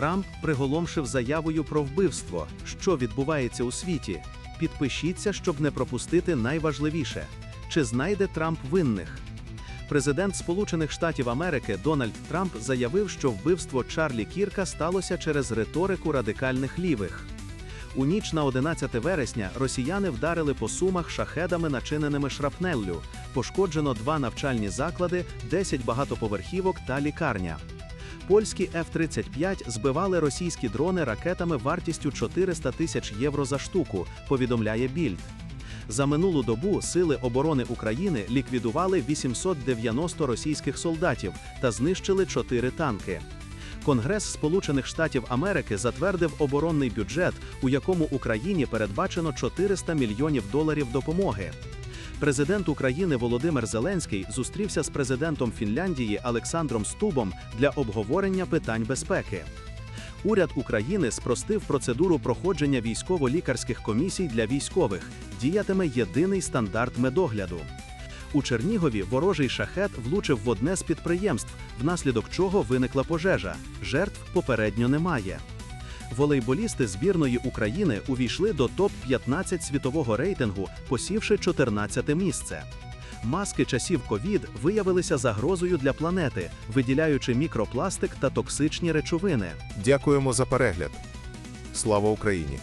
Трамп приголомшив заявою про вбивство. Що відбувається у світі? Підпишіться, щоб не пропустити найважливіше. Чи знайде Трамп винних? Президент Сполучених Штатів Америки Дональд Трамп заявив, що вбивство Чарлі Кірка сталося через риторику радикальних лівих. У ніч на 11 вересня росіяни вдарили по сумах шахедами, начиненими шрапнеллю. Пошкоджено два навчальні заклади, 10 багатоповерхівок та лікарня. Польські F-35 збивали російські дрони ракетами вартістю 400 тисяч євро за штуку, повідомляє Більд. За минулу добу Сили оборони України ліквідували 890 російських солдатів та знищили 4 танки. Конгрес Сполучених Штатів Америки затвердив оборонний бюджет, у якому Україні передбачено 400 мільйонів доларів допомоги. Президент України Володимир Зеленський зустрівся з президентом Фінляндії Олександром Стубом для обговорення питань безпеки. Уряд України спростив процедуру проходження військово-лікарських комісій для військових. Діятиме єдиний стандарт медогляду. У Чернігові ворожий шахет влучив в одне з підприємств, внаслідок чого виникла пожежа. Жертв попередньо немає. Волейболісти збірної України увійшли до топ-15 світового рейтингу, посівши 14 місце. Маски часів ковід виявилися загрозою для планети, виділяючи мікропластик та токсичні речовини. Дякуємо за перегляд. Слава Україні!